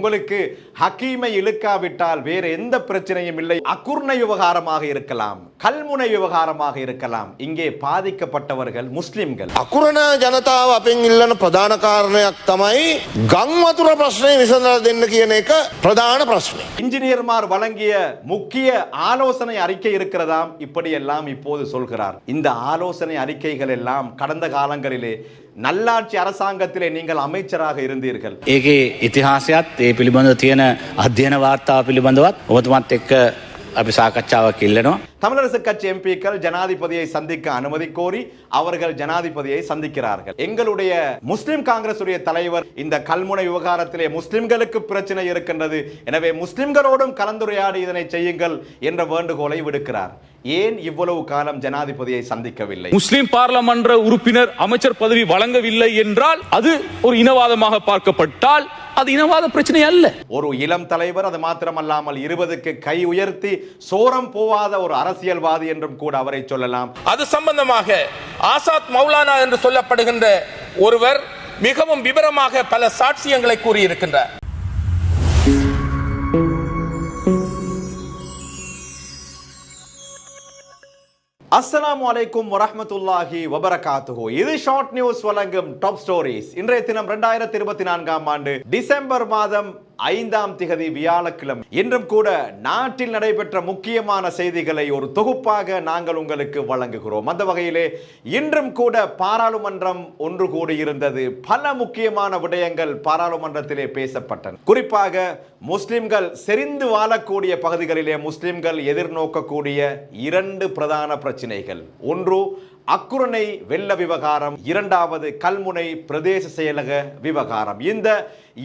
உங்களுக்கு ஹக்கீமை இழுக்காவிட்டால் வேறு எந்த பிரச்சனையும் இல்லை அக்குர்ணை விவகாரமாக இருக்கலாம் கல்முனை விவகாரமாக இருக்கலாம் இங்கே பாதிக்கப்பட்டவர்கள் முஸ்லிம்கள் අකුරණ ජනතාව අපෙන් ඉල්ලන ප්‍රධාන කාරණයක් තමයි ගං වතුර ප්‍රශ්නය විසඳලා දෙන්න කියන එක ප්‍රධාන ප්‍රශ්නය. இன்ஜினியர்மார் வழங்கிய முக்கிய ஆலோசனை அறிக்கை இருக்கிறதாம் இப்படியெல்லாம் இப்போது சொல்கிறார் இந்த ஆலோசனை அறிக்கைகள் எல்லாம் கடந்த காலங்களிலே நல்லாட்சி அரசாங்கத்திலே நீங்கள் அமைச்சராக இருந்தீர்கள் ඒකේ ඉතිහාසයත් ඒ පිළිබඳව තියෙන අධ්‍යයන වාර්තාව පිළිබඳවත් ඔබතුමත් එක්ක අපි සාකච්ඡාවක් ඉල්ලනවා. தமிழரசு கட்சி எம்பிக்கள் ஜனாதிபதியை சந்திக்க அனுமதி கோரி அவர்கள் ஜனாதிபதியை சந்திக்கிறார்கள் எங்களுடைய முஸ்லிம் காங்கிரசுடைய தலைவர் இந்த கல்முனை விவகாரத்திலே முஸ்லிம்களுக்கு பிரச்சனை இருக்கின்றது எனவே முஸ்லிம்களோடும் கலந்துரையாடி இதனை செய்யுங்கள் என்ற வேண்டுகோளை விடுக்கிறார் ஏன் இவ்வளவு காலம் ஜனாதிபதியை சந்திக்கவில்லை முஸ்லிம் பார்லமன்ற உறுப்பினர் அமைச்சர் பதவி வழங்கவில்லை என்றால் அது ஒரு இனவாதமாக பார்க்கப்பட்டால் அது இனவாத பிரச்சனை அல்ல. ஒரு இளம் தலைவர் அது மாத்திரமல்லாமல் இருபதுக்கு கை உயர்த்தி சோரம் போவாத ஒரு அரசியல்வாதி என்றும் கூட அவரை சொல்லலாம். அது சம்பந்தமாக ஆசாத் மௌலானா என்று சொல்லப்படுகின்ற ஒருவர் மிகவும் விவரமாக பல சாட்சியங்களை கூறியிருக்கின்றார். அஸ்ஸலாமு வலைக்கும் வரமத்துல்லாஹி வபரகாத்துஹு. இது ஷார்ட் நியூஸ் வழங்கும் டாப் ஸ்டோரிஸ். இன்றைய தினம் ரெண்டாயிரத்தி இருபத்தி நான்காம் ஆண்டு டிசம்பர் மாதம் ஐந்தாம் திகதி வியாழக்கிழமை. இன்றும் கூட நாட்டில் நடைபெற்ற முக்கியமான செய்திகளை ஒரு தொகுப்பாக நாங்கள் உங்களுக்கு வழங்குகிறோம். அந்த வகையிலே இன்றும் கூட பாராளுமன்றம் ஒன்று கூடியிருந்தது. பல முக்கியமான விடயங்கள் பாராளுமன்றத்திலே பேசப்பட்டன. குறிப்பாக முஸ்லிம்கள் செறிந்து வாழக்கூடிய பகுதிகளிலே முஸ்லிம்கள் எதிர்நோக்கக்கூடிய இரண்டு பிரதான பிரச்சனைகள். ஒன்று அக்குரணை வெள்ள விவகாரம் இரண்டாவது கல்முனை பிரதேச செயலக விவகாரம். இந்த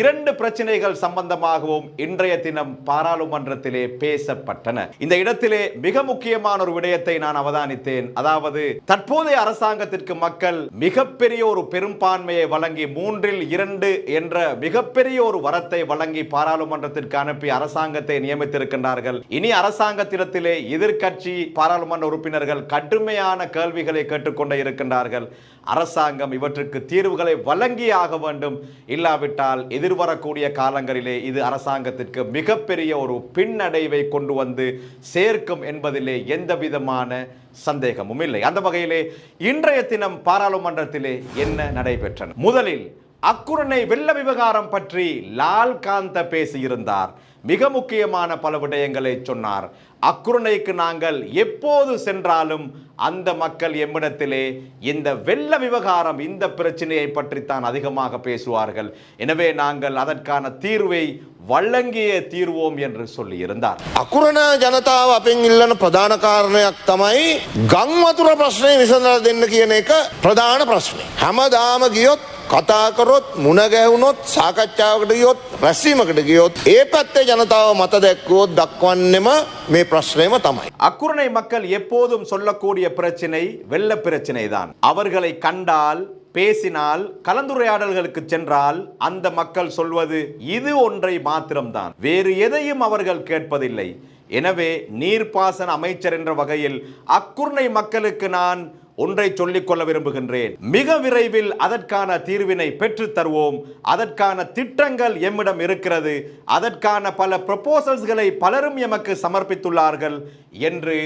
இரண்டு பிரச்சனைகள் சம்பந்தமாகவும் இன்றைய தினம் பாராளுமன்றத்திலே பேசப்பட்டன. இந்த இடத்திலே மிக முக்கியமான ஒரு விடயத்தை நான் அவதானித்தேன். அதாவது தற்போதைய அரசாங்கத்திற்கு மக்கள் மிகப்பெரிய ஒரு பெரும்பான்மையை வழங்கி மூன்றில் இரண்டு என்ற மிகப்பெரிய ஒரு வரத்தை வழங்கி பாராளுமன்றத்திற்கு அனுப்பி அரசாங்கத்தை நியமித்திருக்கின்றார்கள். இனி அரசாங்கத்திடத்திலே எதிர்கட்சி பாராளுமன்ற உறுப்பினர்கள் கடுமையான கேள்விகளை கேட்டுக்கொண்டே இருக்கின்றார்கள். அரசாங்கம் இவற்றுக்கு தீர்வுகளை வழங்கியாக வேண்டும். இல்லாவிட்டால் எதிர்வரக்கூடிய காலங்களிலே இது அரசாங்கத்திற்கு மிகப்பெரிய ஒரு பின்னடைவை கொண்டு வந்து சேர்க்கும் என்பதிலே எந்த விதமான சந்தேகமும் இல்லை. அந்த வகையிலே இன்றைய தினம் பாராளுமன்றத்திலே என்ன நடைபெற்றன முதலில் அக்குரணை வெள்ள விவகாரம் பற்றி லால் காந்த பேசியிருந்தார் மிக முக்கியமான பல விடயங்களை சொன்னார் அக்குரணைக்கு நாங்கள் எப்போது சென்றாலும் அந்த மக்கள் எம்மிடத்திலே இந்த வெள்ள விவகாரம் இந்த பிரச்சனையை பற்றித்தான் அதிகமாக பேசுவார்கள் எனவே நாங்கள் அதற்கான தீர்வை வழங்கியே தீர்வோம் என்று சொல்லியிருந்தார் අකුරණ ජනතාව අපෙන් ඉල්ලන ප්‍රධාන කාරණයක් තමයි ගං වතුර ප්‍රශ්නය විසඳලා දෙන්න කියන එක ප්‍රධාන ප්‍රශ්නය. හැමදාම ගියොත් කතාකරොත් මුණගැහුණොත් සාකච්ඡාවකට ගියොත් රැස්වීමකට ගියොත් ඒ පැත්තේ ජනතාව මත දැක්වුවොත් දක්වන්නෙම මේ ප්‍රශ්නයම තමයි. அக்குரணை மக்கள் எப்போதும் சொல்லக்கூடிய பிரச்சனை வெள்ள பிரச்சனை தான் அவர்களை கண்டால் பேசினால் கலந்துரையாடல்களுக்கு சென்றால் அந்த மக்கள் சொல்வது இது ஒன்றை மாத்திரம்தான் வேறு எதையும் அவர்கள் கேட்பதில்லை எனவே நீர்ப்பாசன அமைச்சர் என்ற வகையில் அக்குர்ணை மக்களுக்கு நான் ஒன்றை சொல்லிக் கொள்ள விரும்புகின்றேன் மிக விரைவில் அதற்கான தீர்வினை பெற்றுத் தருவோம் அதற்கான திட்டங்கள் எம்மிடம் இருக்கிறது அதற்கான பல ப்ரொபோசல்ஸ்களை பலரும் எமக்கு சமர்ப்பித்துள்ளார்கள் என்று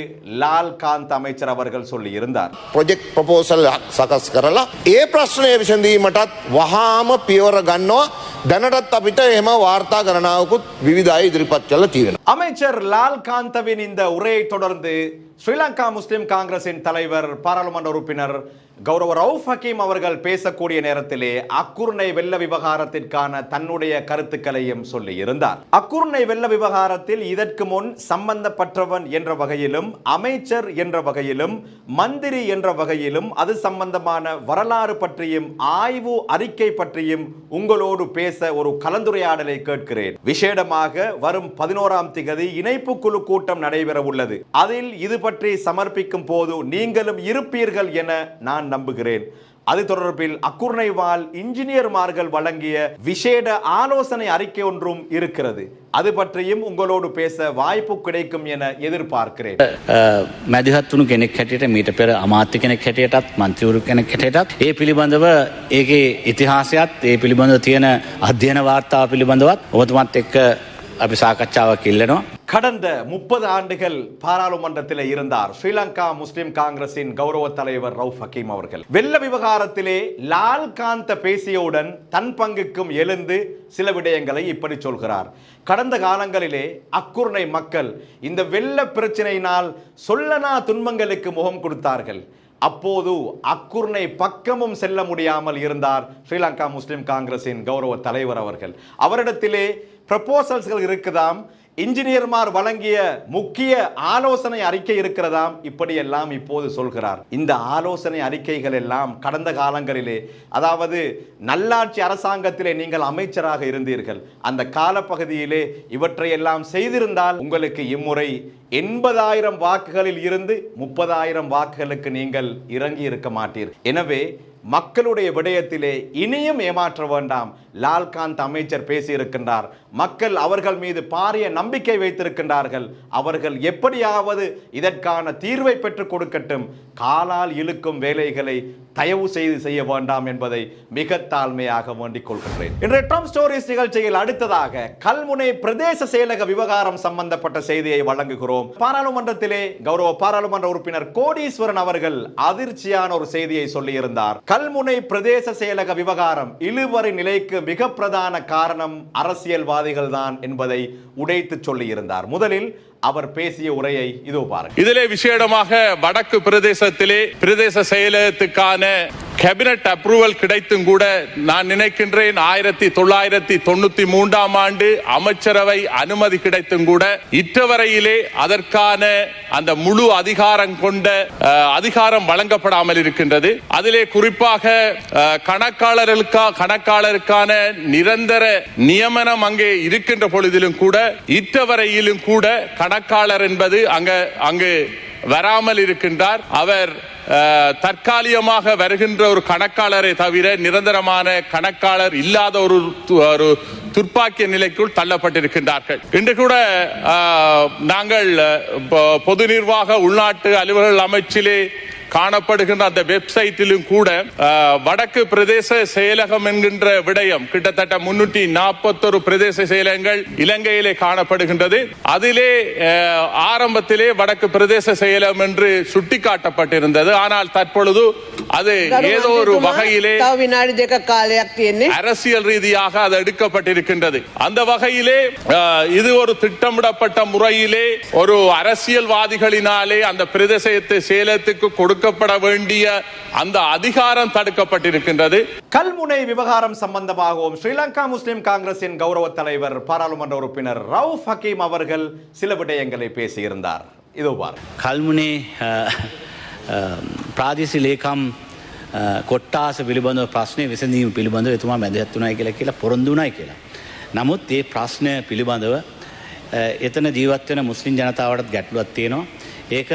லால் காந்த் அமைச்சர் அவர்கள் சொல்லியிருந்தார் ප්‍රොජෙක්් ප්‍රපෝසල් සකස් කරලා ඒ ප්‍රශ්නය විසඳීමටත් වහාම පියවර ගන්නවා දැනටත් අපිට එම වාර්තා කරනාවකුත් විවිධයි ඉදිරිපත් කල තියෙන. அமைச்சர் லால் காந்தவின் இந்த உரையை தொடர்ந்து ஸ்ரீலங்கா முஸ்லிம் காங்கிரசின் தலைவர் பாராளுமன்ற உறுப்பினர் கௌரவ ரவுஃப் ஹக்கீம் அவர்கள் பேசக்கூடிய நேரத்திலே அக்குர்ணை வெள்ள விவகாரத்திற்கான தன்னுடைய கருத்துக்களையும் சொல்லி இருந்தார். அக்குர்ணை வெள்ள விவகாரத்தில் இதற்கு முன் சம்பந்தப்பட்டவன் என்ற வகையிலும் அமைச்சர் என்ற வகையிலும் மந்திரி என்ற வகையிலும் அது சம்பந்தமான வரலாறு பற்றியும் ஆய்வு அறிக்கை பற்றியும் உங்களோடு பேச ஒரு கலந்துரையாடலை கேட்கிறேன். விசேடமாக வரும் பதினோராம் திகதி இணைப்பு குழு கூட்டம் நடைபெற உள்ளது. அதில் இது பற்றி சமர்ப்பிக்கும் போது நீங்களும் இருப்பீர்கள் என நான் நம்புகிறேன் அது தொடர்பில் அக்குர்ணைவால் இன்ஜினியர்மார்கள் வழங்கிய விசேட ஆலோசனை அறிக்கை ஒன்றும் இருக்கிறது அது பற்றியும் உங்களோடு பேச வாய்ப்பு கிடைக்கும் என எதிர்பார்க்கிறேன் මැදිහත් වුණු කෙනෙක් හැටියට මීට පෙර අමාත්‍ය කෙනෙක් හැටියටත් මන්ත්‍රවරු කෙනෙක් හැටියටත් ඒ පිළිබඳව ඒගේ ඉතිහාසයත් ඒ පිළිබඳව තියෙන අධ්‍යයන වාර්තාව පිළිබඳවත් ඔබතුමත් එක්ක අපි සාකච්ඡාවක් ඉල්ලනවා. கடந்த முப்பது ஆண்டுகள் பாராளுமன்றத்தில் இருந்தார். ஸ்ரீலங்கா முஸ்லிம் காங்கிரசின் கௌரவ தலைவர் ரவுஃப் ஹக்கீம் அவர்கள். வெள்ள விவகாரத்திலே லால் காந்த பேசியவுடன் தன் பங்குக்கும் எழுந்து சில விடயங்களை இப்படி சொல்கிறார். கடந்த காலங்களிலே அக்குர்ணை மக்கள் இந்த வெள்ள பிரச்சனையினால் சொல்லனா துன்பங்களுக்கு முகம் கொடுத்தார்கள். அப்போது அக்குர்ணை பக்கமும் செல்ல முடியாமல் இருந்தார் ஸ்ரீலங்கா முஸ்லிம் காங்கிரசின் கௌரவ தலைவர் அவர்கள். அவரிடத்திலே ப்ரப்போசல்ஸ்கள் இருக்குதாம்? இன்ஜினியர்மார் வழங்கிய முக்கிய ஆலோசனை அறிக்கை இருக்கிறதாம்? இப்படியெல்லாம் இப்போது சொல்கிறார். இந்த ஆலோசனை அறிக்கைகள் எல்லாம் கடந்த காலங்களிலே அதாவது நல்லாட்சி அரசாங்கத்திலே நீங்கள் அமைச்சராக இருந்தீர்கள். அந்த காலப்பகுதியிலே இவற்றையெல்லாம் செய்திருந்தால் உங்களுக்கு இம்முறை எண்பதாயிரம் வாக்குகளில் இருந்து முப்பதாயிரம் வாக்குகளுக்கு நீங்கள் இறங்கி இருக்க மாட்டீர்கள் எனவே மக்களுடைய விடயத்திலே இனியும் ஏமாற்ற வேண்டாம். லால்காந்த் அமைச்சர் பேசியிருக்கின்றார். மக்கள் அவர்கள் மீது பாரிய நம்பிக்கை வைத்திருக்கின்றார்கள். அவர்கள் எப்படியாவது இதற்கான தீர்வை பெற்றுக் கொடுக்கட்டும். காலால் இழுக்கும் வேலைகளை தயவு செய்து செய்ய வேண்டாம் என்பதை மிக தாழ்மையாக வேண்டிக் கொள்கின்றேன். இன்றைய ட்ரம்ப் ஸ்டோரிஸ் நிகழ்ச்சியில் அடுத்ததாக கல்முனை பிரதேச செயலக விவகாரம் சம்பந்தப்பட்ட செய்தியை வழங்குகிறோம். பாராளுமன்றத்திலே கௌரவ பாராளுமன்ற உறுப்பினர் கோடீஸ்வரன் அவர்கள் அதிர்ச்சியான ஒரு செய்தியை சொல்லியிருந்தார். கல்முனை பிரதேச செயலக விவகாரம் இழுவரி நிலைக்கு மிக பிரதான காரணம் அரசியல்வாதிகள் தான் என்பதை உடைத்து சொல்லியிருந்தார். முதலில் அவர் பேசிய உரையை இதோ பாருங்க இதிலே விசேடமாக வடக்கு பிரதேசத்திலே பிரதேச செயலகத்துக்கான கேபினட் அப்ரூவல் கிடைத்தும் கூட நான் நினைக்கின்றேன் ஆயிரத்தி தொள்ளாயிரத்தி தொண்ணூத்தி மூன்றாம் ஆண்டு அமைச்சரவை அனுமதி கிடைத்தும் கூட இற்றவரையிலே அதற்கான அந்த முழு அதிகாரம் கொண்ட அதிகாரம் வழங்கப்படாமல் இருக்கின்றது. அதிலே குறிப்பாக கணக்காளர்களுக்கா கணக்காளருக்கான நிரந்தர நியமனம் அங்கே இருக்கின்ற பொழுதிலும் கூட இற்றவரையிலும் கூட கணக்காளர் என்பது அங்க அங்கு வராமல் இருக்கின்றார். அவர் தற்காலிகமாக வருகின்ற ஒரு கணக்காளரை தவிர நிரந்தரமான கணக்காளர் இல்லாத ஒரு து- ஒரு துர்ப்பாக்கிய நிலைக்குள் தள்ளப்பட்டிருக்கின்றார்கள். இன்று கூட நாங்கள் பொ- பொது நிர்வாக உள்நாட்டு அலுவலர்கள் அமைச்சிலே காணப்படுகின்ற அந்த வெப்சைட்டிலும் கூட வடக்கு பிரதேச செயலகம் என்கின்ற விடயம் கிட்டத்தட்ட முன்னூற்றி நாற்பத்தொரு பிரதேச செயலகங்கள் இலங்கையிலே காணப்படுகின்றது. அதிலே ஆரம்பத்திலே வடக்கு பிரதேச செயலகம் என்று சுட்டிக்காட்டப்பட்டிருந்தது. ஆனால் தற்பொழுது அது ஏதோ ஒரு வகையிலே அரசியல் ரீதியாக அது எடுக்கப்பட்டிருக்கின்றது. அந்த வகையிலே இது ஒரு திட்டமிடப்பட்ட முறையிலே ஒரு அரசியல்வாதிகளினாலே அந்த பிரதேசத்தை சேலத்துக்கு கொடுக்க கொடுக்கப்பட வேண்டிய அந்த அதிகாரம் தடுக்கப்பட்டிருக்கின்றது கல்முனை விவகாரம் சம்பந்தமாகவும் ஸ்ரீலங்கா முஸ்லிம் காங்கிரசின் கௌரவ தலைவர் பாராளுமன்ற உறுப்பினர் ரவுஃப் ஹக்கீம் அவர்கள் சில விடயங்களை பேசியிருந்தார் இதோ பாருங்கள் කල්මුණේ ප්‍රාදිසි ලේකම් කොට්ටාස පිළිබඳව ප්‍රශ්නය විසඳීම පිළිබඳව එතුමා මැදහත්වනයි කියලා කියලා පොරොන්දුනයි කියලා. නමුත් ඒ ප්‍රශ්නය පිළිබඳව අ, එතන ජීවත්වන මුස්ලිම් ජනතාවටත් ගැටලුවත් තියෙනවා. ඒක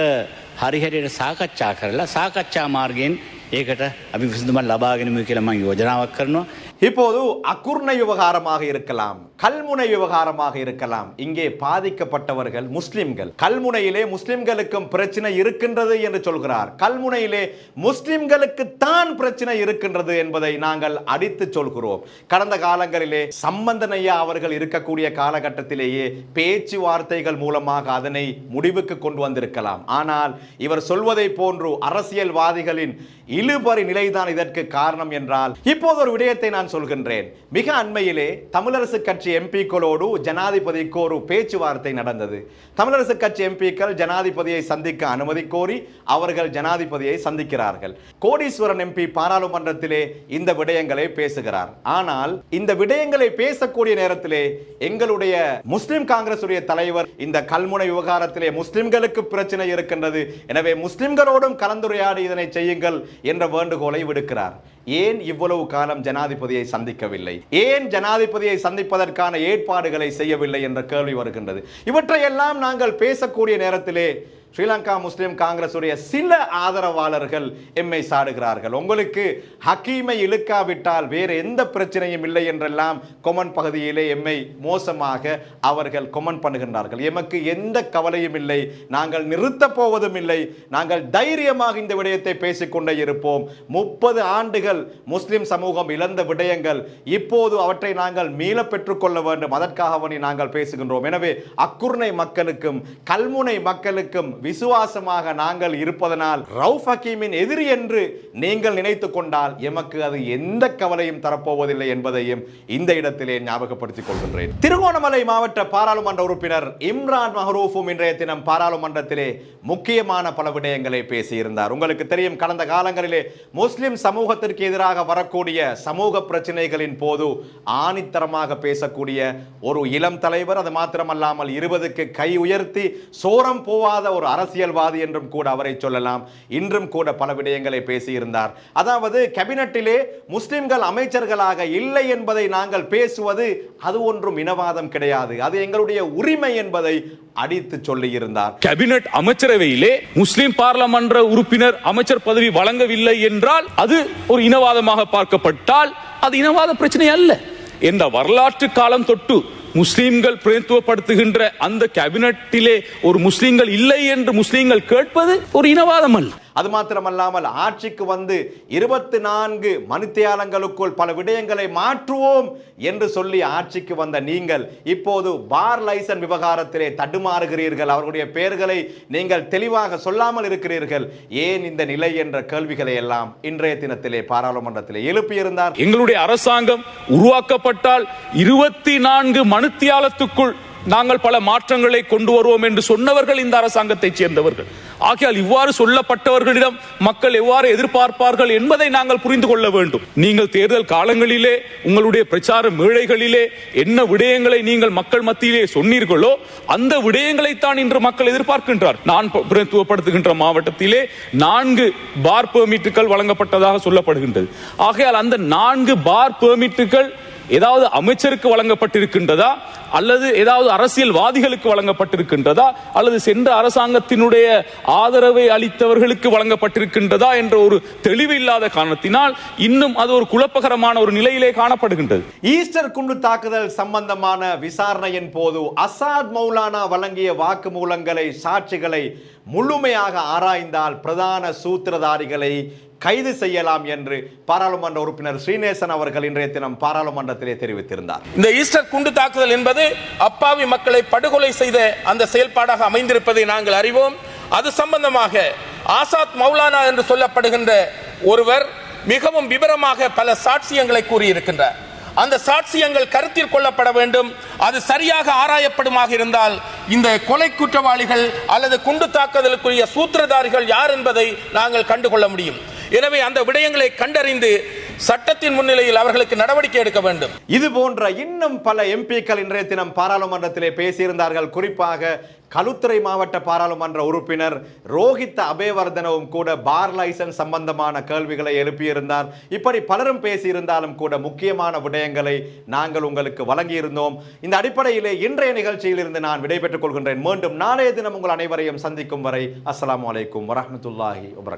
හරිහැරයට සාකච්ඡා කරලා සාකච්ඡා මාර්ගයෙන් ඒකට අපි විසඳුමක් ලබාගෙනම කියලා මම යෝජනාවක් කරනවා. இப்போது அக்குர்ணை விவகாரமாக இருக்கலாம் கல்முனை விவகாரமாக இருக்கலாம். இங்கே பாதிக்கப்பட்டவர்கள் முஸ்லிம்கள். கல்முனையிலே முஸ்லிம்களுக்கும் பிரச்சனை இருக்கின்றது என்று சொல்கிறார். கல்முனையிலே முஸ்லிம்களுக்கு தான் பிரச்சனை இருக்கின்றது என்பதை நாங்கள் அடித்து சொல்கிறோம். கடந்த காலங்களிலே சம்பந்தனையா அவர்கள் இருக்கக்கூடிய காலகட்டத்திலேயே பேச்சுவார்த்தைகள் மூலமாக அதனை முடிவுக்கு கொண்டு வந்திருக்கலாம். ஆனால் இவர் சொல்வதை போன்று அரசியல்வாதிகளின் இழுபறி நிலைதான் இதற்கு காரணம் என்றால் இப்போது ஒரு விடயத்தை நான் நான் சொல்கின்றேன். மிக அண்மையிலே தமிழரசு கட்சி எம்பிக்களோடு ஜனாதிபதிக்கு ஒரு பேச்சுவார்த்தை நடந்தது. தமிழரசு கட்சி எம்பிக்கள் ஜனாதிபதியை சந்திக்க அனுமதி கோரி அவர்கள் ஜனாதிபதியை சந்திக்கிறார்கள். கோடீஸ்வரன் எம்பி பாராளுமன்றத்திலே இந்த விடயங்களை பேசுகிறார். ஆனால் இந்த விடயங்களை பேசக்கூடிய நேரத்திலே எங்களுடைய முஸ்லிம் காங்கிரஸ் தலைவர் இந்த கல்முனை விவகாரத்திலே முஸ்லிம்களுக்கு பிரச்சனை இருக்கின்றது. எனவே முஸ்லிம்களோடும் கலந்துரையாடி இதனை செய்யுங்கள் என்ற வேண்டுகோளை விடுக்கிறார். ஏன் இவ்வளவு காலம் ஜனாதிபதியை சந்திக்கவில்லை? ஏன் ஜனாதிபதியை சந்திப்பதற்கான ஏற்பாடுகளை செய்யவில்லை என்ற கேள்வி வருகின்றது. இவற்றையெல்லாம் நாங்கள் பேசக்கூடிய நேரத்திலே ஸ்ரீலங்கா முஸ்லிம் காங்கிரஸுடைய சில ஆதரவாளர்கள் எம்மை சாடுகிறார்கள். உங்களுக்கு ஹக்கீமை இழுக்காவிட்டால் வேறு எந்த பிரச்சனையும் இல்லை என்றெல்லாம் கொமன் பகுதியிலே எம்மை மோசமாக அவர்கள் கொமன் பண்ணுகின்றார்கள். எமக்கு எந்த கவலையும் இல்லை. நாங்கள் நிறுத்தப் போவதும் இல்லை. நாங்கள் தைரியமாக இந்த விடயத்தை பேசிக்கொண்டே இருப்போம். முப்பது ஆண்டுகள் முஸ்லிம் சமூகம் இழந்த விடயங்கள் இப்போது அவற்றை நாங்கள் மீள பெற்றுக்கொள்ள வேண்டும். அதற்காகவனி நாங்கள் பேசுகின்றோம். எனவே அக்குர்ணை மக்களுக்கும் கல்முனை மக்களுக்கும் விசுவாசமாக நாங்கள் இருப்பதனால் ரவுஃப் ஹக்கீமின் எதிரி என்று நீங்கள் நினைத்து கொண்டால் எமக்கு அது எந்த கவலையும் தரப்போவதில்லை என்பதையும் இந்த இடத்திலே ஞாபகப்படுத்திக் கொள்கின்றேன். திருகோணமலை மாவட்ட பாராளுமன்ற உறுப்பினர் இம்ரான் மஹரூஃபும் இன்றைய தினம் பாராளுமன்றத்திலே முக்கியமான பல விடயங்களை பேசியிருந்தார். உங்களுக்கு தெரியும் கடந்த காலங்களிலே முஸ்லிம் சமூகத்திற்கு எதிராக வரக்கூடிய சமூக பிரச்சனைகளின் போது ஆணித்தரமாக பேசக்கூடிய ஒரு இளம் தலைவர் அது மாத்திரமல்லாமல் இருபதுக்கு கை உயர்த்தி சோரம் போவாத ஒரு அரசியல்வாதி என்றும் கூட அவரை சொல்லலாம். இன்றும் கூட பல விடயங்களை பேசியிருந்தார். அதாவது கேபினட்டிலே முஸ்லிம்கள் அமைச்சர்களாக இல்லை என்பதை நாங்கள் பேசுவது அது ஒன்றும் இனவாதம் கிடையாது. அது எங்களுடைய உரிமை என்பதை அடித்து சொல்லியிருந்தார். கேபினட் அமைச்சரவையிலே முஸ்லிம் பாராளுமன்ற உறுப்பினர் அமைச்சர் பதவி வழங்கவில்லை என்றால் அது ஒரு இனவாதமாக பார்க்கப்பட்டால் அது இனவாத பிரச்சனை அல்ல. இந்த வரலாற்று காலம் தொட்டு முஸ்லிம்கள் பிரதித்துவப்படுத்துகின்ற அந்த கேபினட்டிலே ஒரு முஸ்லீம்கள் இல்லை என்று முஸ்லீம்கள் கேட்பது ஒரு இனவாதம் அல்ல. அது மாத்திரமல்லாமல் ஆட்சிக்கு வந்து இருபத்தி நான்கு மணித்தியாலங்களுக்குள் பல விடயங்களை மாற்றுவோம் என்று சொல்லி ஆட்சிக்கு வந்த நீங்கள் இப்போது பார் லைசன் விவகாரத்திலே தடுமாறுகிறீர்கள். அவர்களுடைய பெயர்களை நீங்கள் தெளிவாக சொல்லாமல் இருக்கிறீர்கள். ஏன் இந்த நிலை என்ற கேள்விகளை எல்லாம் இன்றைய தினத்திலே பாராளுமன்றத்திலே எழுப்பியிருந்தார்? எங்களுடைய அரசாங்கம் உருவாக்கப்பட்டால் இருபத்தி நான்கு மணித்தியாலத்துக்குள் நாங்கள் பல மாற்றங்களை கொண்டு வருவோம் என்று சொன்னவர்கள் இந்த அரசாங்கத்தைச் சேர்ந்தவர்கள். ஆகையால் இவ்வாறு சொல்லப்பட்டவர்களிடம் மக்கள் எவ்வாறு எதிர்பார்ப்பார்கள் என்பதை நாங்கள் புரிந்து கொள்ள வேண்டும். நீங்கள் தேர்தல் காலங்களிலே உங்களுடைய பிரச்சார மேடைகளிலே என்ன விடயங்களை நீங்கள் மக்கள் மத்தியிலே சொன்னீர்களோ அந்த விடயங்களைத்தான் இன்று மக்கள் எதிர்பார்க்கின்றார். நான் ப- பிரதித்துவப்படுத்துகின்ற மாவட்டத்திலே நான்கு பார் பெர்மிட்டுகள் வழங்கப்பட்டதாக சொல்லப்படுகின்றது. ஆகையால் அந்த நான்கு பார் பெர்மிட்டுகள் ஏதாவது அமைச்சருக்கு வழங்கப்பட்டிருக்கின்றதா? அல்லது ஏதாவது அரசியல்வாதிகளுக்கு வழங்கப்பட்டிருக்கின்றதா? அல்லது சென்ற அரசாங்கத்தினுடைய ஆதரவை அளித்தவர்களுக்கு வழங்கப்பட்டிருக்கின்றதா என்ற ஒரு தெளிவு இல்லாத காரணத்தினால் இன்னும் அது ஒரு குழப்பகரமான ஒரு நிலையிலே காணப்படுகின்றது. ஈஸ்டர் குண்டு தாக்குதல் சம்பந்தமான விசாரணையின் போது அசாத் மௌலானா வழங்கிய வாக்குமூலங்களை சாட்சிகளை முழுமையாக ஆராய்ந்தால் பிரதான சூத்திரதாரிகளை கைது செய்யலாம் என்று பாராளுமன்ற உறுப்பினர் ஸ்ரீநேசன் அவர்கள் இன்றைய தினம் பாராளுமன்றத்திலே தெரிவித்திருந்தார். இந்த ஈஸ்டர் குண்டு தாக்குதல் என்பது அப்பாவி மக்களை படுகொலை செய்த அந்த செயல்பாடாக அமைந்திருப்பதை நாங்கள் அறிவோம். அது சம்பந்தமாக ஆசாத் மௌலானா என்று சொல்லப்படுகின்ற ஒருவர் மிகவும் விவரமாக பல சாட்சியங்களை கூறியிருக்கின்றார். அந்த சாட்சியங்கள் கருத்தில் கொள்ளப்பட வேண்டும். அது சரியாக ஆராயப்படுமாக இருந்தால் இந்த கொலை குற்றவாளிகள் அல்லது குண்டு தாக்குதலுக்குரிய சூத்திரதாரிகள் யார் என்பதை நாங்கள் கண்டுகொள்ள முடியும். எனவே அந்த விடயங்களை கண்டறிந்து சட்டத்தின் முன்னிலையில் அவர்களுக்கு நடவடிக்கை எடுக்க வேண்டும். இது போன்ற இன்னும் பல எம்பிக்கள் இன்றைய தினம் பாராளுமன்றத்திலே பேசியிருந்தார்கள். குறிப்பாக களுத்துறை மாவட்ட பாராளுமன்ற உறுப்பினர் ரோஹித் அபேவர்தனவும் கூட பார் லைசன்ஸ் சம்பந்தமான கேள்விகளை எழுப்பியிருந்தார். இப்படி பலரும் பேசியிருந்தாலும் கூட முக்கியமான விடயங்களை நாங்கள் உங்களுக்கு வழங்கியிருந்தோம். இந்த அடிப்படையிலே இன்றைய நிகழ்ச்சியில் இருந்து நான் விடைபெற்றுக் கொள்கின்றேன். மீண்டும் நாளைய தினம் உங்கள் அனைவரையும் சந்திக்கும் வரை அஸ்லாம் அலைக்கும் வரமத்துல்லாஹி வபரக்